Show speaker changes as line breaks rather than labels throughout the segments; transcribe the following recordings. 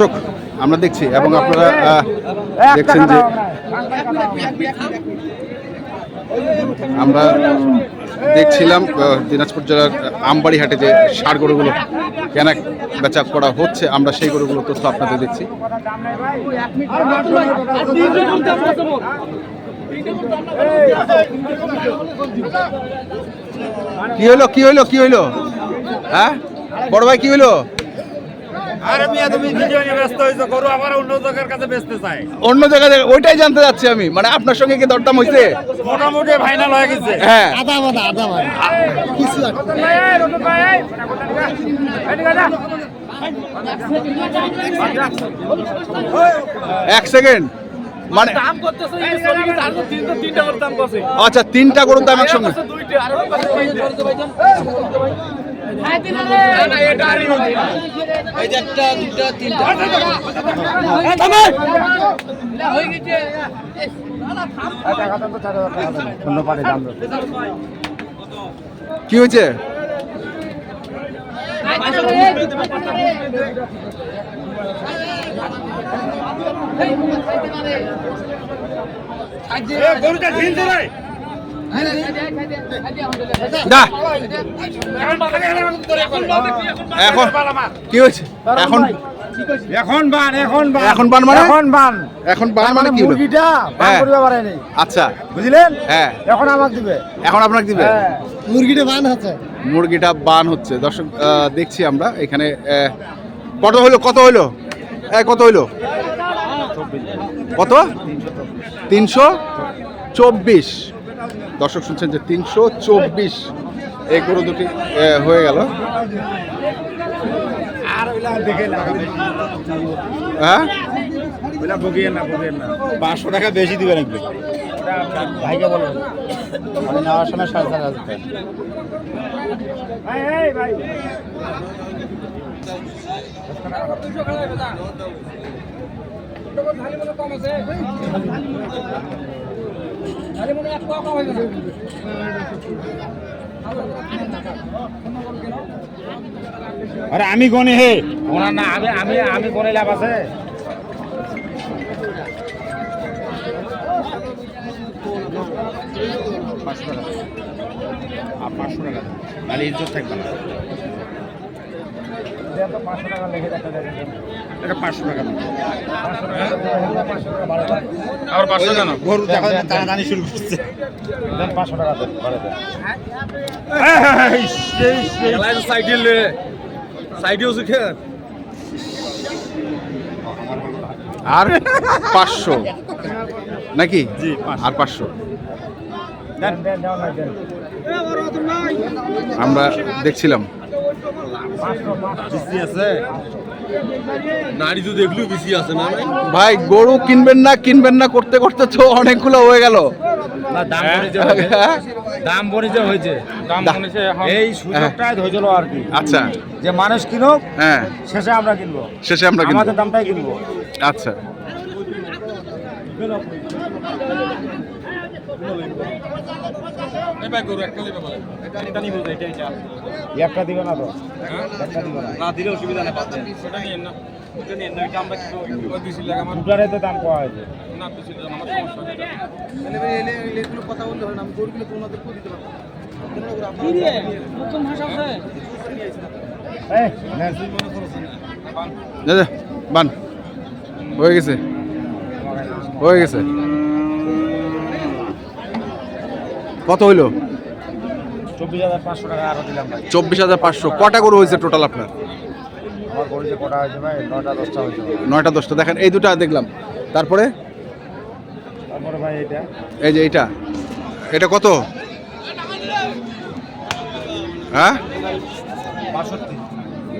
দর্শক, আমরা দেখছি এবং আপনারা দেখছেন যে আমরা। দেখছিলাম দিনাজপুর জেলার আমবাড়ি হাটে যে সার গরুগুলো কেনা বেচা করা হচ্ছে আমরা সেই গরুগুলো তথ্য আপনাদের দিচ্ছি কি হইল কি হইল কি হইল হ্যাঁ? বড় ভাই কি হইল
আরে মিয়া তুমি ভিডিও নিয়ে ব্যস্ত গরু আবার অন্য জায়গার কাছে বেচতে
অন্য জায়গায় ওইটাই জানতে যাচ্ছি আমি। মানে আপনার সঙ্গে কি দরদাম হইছে?
মোটামুটি ফাইনাল হয়ে গেছে।
হ্যাঁ।
কিছু
এক সেকেন্ড মানে আচ্ছা তিনটা গরুর দাম একসঙ্গে। কি হয়েছে?
গরুটা ভাই।
না এখন কি হয়েছে? এখন
এখন বান এখন বান।
এখন বান মানে?
এখন বান।
এখন বান মানে কি
মুরগিটা বান
হ্যাঁ। আচ্ছা।
বুঝলেন?
হ্যাঁ।
এখন আমাকে দিবে।
এখন আপনাকে দিবে?
হ্যাঁ। মুরগিটা বান আছে
মুরগিটা বান হচ্ছে। দর্শক দেখছি আমরা এখানে কত হইল? কত হইল? এ, কত হইল? কত? তিনশো চব্বিশ। দর্শক শুনছেন যে তিনশো চব্বিশ এই গরু দুটি হয়ে গেল। হ্যাঁ?
টাকা বেশি দিবে নাকি
ভাইকে বলবেন আমি নেওয়ার সময় সাড়ে চার হাজার।
আরে আমি গনে হে।
ওনার না আমি আমি আমি কোনে লাভ আছে।
পাঁচশো টাকা। তাহলে ইজ্জত থাকবে না।
পাঁচশো টাকা লেগে দেখা যাবে
এটা পাঁচশো টাকা। না
পাঁচশো টাকা ভাড়া দেন।
আবার পাঁচশো কেন? গরু দেখা যায় টানাটানি শুরু করছে।
দেন পাঁচশো টাকা দেন ভাড়া দেন
আর পাঁচশো। নাকি। আর পাঁচশো। আমরা দেখছিলাম। ভাই? গরু কিনবেন না কিনবেন না করতে করতে তো অনেকগুলো হয়ে গেল।
না দাম
হ্যাঁ?
হয়েছে
হ্যাঁ?
দাম বনিজে হয়েছে।
দাম
এই সুযোগটাই হয়েছিল আর কি।
আচ্ছা।
যে মানুষ কিনুক
হ্যাঁ।
শেষে আমরা কিনবো।
শেষে আমরা কিনবো।
আমাদের দামটাই কিনবো।
আচ্ছা।
একটা দিবে না তো? একটা দিবে না।
না দিলে অসুবিধা নেই পাচ্ছে সেটা নিয়ে না না
দাম পাওয়া হয়েছে
না
যা, বান। হয়ে গেছে। হয়ে গেছে। কত হইল?
চব্বিশ হাজার পাঁচশো
কটা গরু হয়েছে টোটাল আপনার? নয়টা দশটা দেখেন এই দুটা দেখলাম। তারপরে? এই যে এইটা। এটা কত? হ্যাঁ?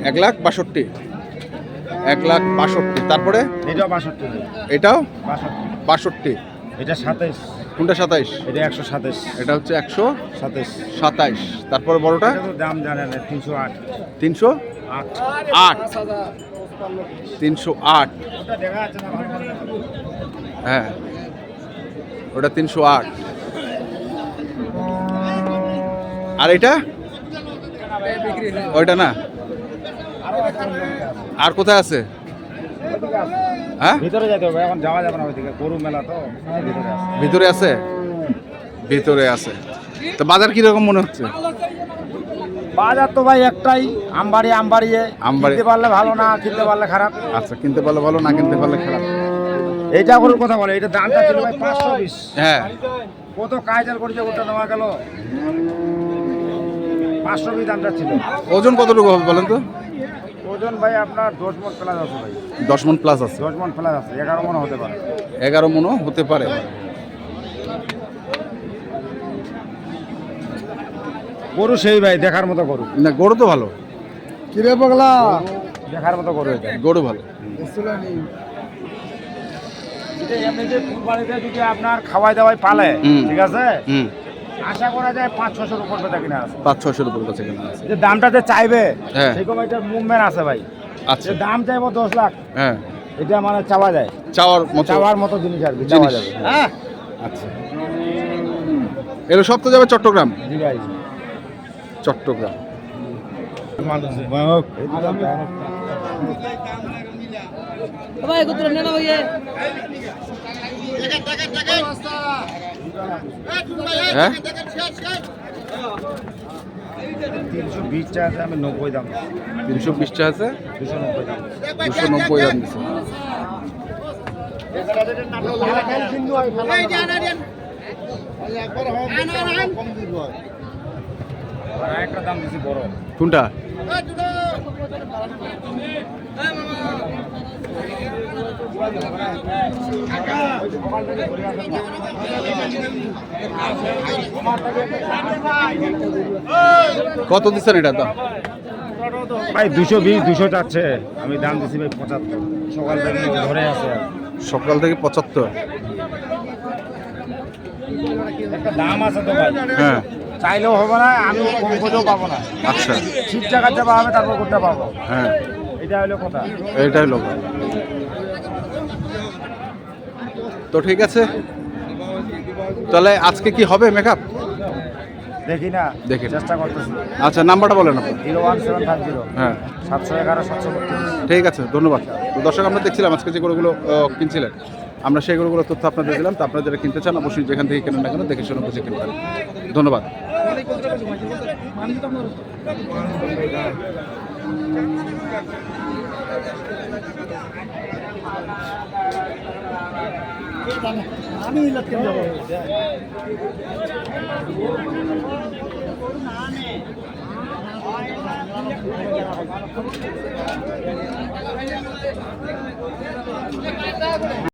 এক লাখ বাষট্টি। এক লাখ বাষট্টি। তারপরে?
এটাও বাষট্টি
এটাও?
বাষট্টি। এটা সাতাইশ।
কোনটা সাতাইশ?
এটা একশো সাতাইশ।
এটা হচ্ছে একশো
সাতাইশ।
সাতাইশ। তারপরে বড়টা
দাম জানেন না তিনশো আট।
তিনশো
আট।
তিনশো আট। হ্যাঁ। ওটা তিনশো আট। আর এটা? ওইটা না? আর কোথায় আছে। হ্যাঁ?
ভিতরে যেতে হবে এখন যাওয়া যাবে না ওইদিকে গরু মেলা তো ভিতরে আছে।
ভিতরে আছে? তো বাজার কীরকম মনে হচ্ছে?
বাজার তো ভাই একটাই আমবাড়ি আমবাড়িয়ে।
আমবাড়ি।
কিনতে পারলে ভালো না কিনতে পারলে খারাপ।
আচ্ছা কিনতে পারলে ভালো না কিনতে পারলে খারাপ?
এইটা গরুর কথা বলে এটা দামটা ছিল ভাই পাঁচশো বিশ।
হ্যাঁ।
কত কায়দাল করেছে ওটা নেওয়া গেল? পাঁচশো বিশ দামটা ছিল।
ওজন কতটুকু হবে বলেন তো?
ওজন ভাই আপনার দশ মন প্লাস আছে ভাই।
দশ মন প্লাস আছে।
দশ মন প্লাস আছে এগারো মন হতে পারে।
এগারো মনও হতে পারে।
গরু সেই ভাই দেখার মতো গরু।
না গরু তো ভালো।
কিরে পাগলা দেখার মতো গরু এটা।
গরু ভালো।
এটা এমনিতে কুরবানিতে যদি আপনার খাওয়াই দাওয়াই পালে
হুম।
ঠিক আছে?
হুম।
আশা করা যায় পাঁচ ছশোর উপর বেচা কিনা আছে।
পাঁচ ছশোর উপর কাছে কেনা আছে।
যে দামটা যে চাইবে
হ্যাঁ।
সেরকম একটা মুভমেন্ট আছে ভাই।
আচ্ছা।
দাম চাইব দশ লাখ
হ্যাঁ।
এটা মানে চাওয়া যায়।
চাওয়ার মতো
চাওয়ার মতো জিনিস আর কি চাওয়া যাবে। হ্যাঁ।
আচ্ছা। এগুলো সব তো যাবে চট্টগ্রাম?
জি ভাই।
চট্টগ্রাম।
ভাই কত নেন না ভাই
হ্যাঁ?
তিনশো বিশ টাকা আছে, আমি নব্বই দাম
তিনশো বিশটা আছে?
দুশো নব্বই দাম
দুশো নব্বই দাম দিচ্ছে
আর একটা দাম দিছি বড়।
কোনটা? কত দিচ্ছেন এটা দাম?
ভাই দুশো বিশ দুশো চাচ্ছে আমি দাম দিছি ভাই পঁচাত্তর। সকাল থেকে ধরে আছে
সকাল থেকে পঁচাত্তর।
একটা দাম আছে তো ভাই।
হ্যাঁ।
চাইলেও হবে না আমি কম করেও পাবো না।
আচ্ছা।
ঠিক আমি তারপর করতে পাবো।
হ্যাঁ।
এটা হলো কথা।
এইটাই লোক তো ঠিক আছে। তাহলে আজকে কি হবে মেকআপ
দেখি না
দেখি।
চেষ্টা করতেছি।
আচ্ছা নাম্বারটা বলেন আপনি।
Zero one seven five zero.
হ্যাঁ।
সাতশো এগারো সাতশো
ঠিক আছে ধন্যবাদ। তো দর্শক আমরা দেখছিলাম আজকে যে গরুগুলো কিনছিলেন। আমরা সেই গরুগুলোর তথ্য আপনাদের দিলাম। তো আপনারা যারা কিনতে চান অবশ্যই যেখান থেকে কেনেন না কেন দেখে শুনে বুঝে কিনবেন। ধন্যবাদ। আমি লটকে যাব।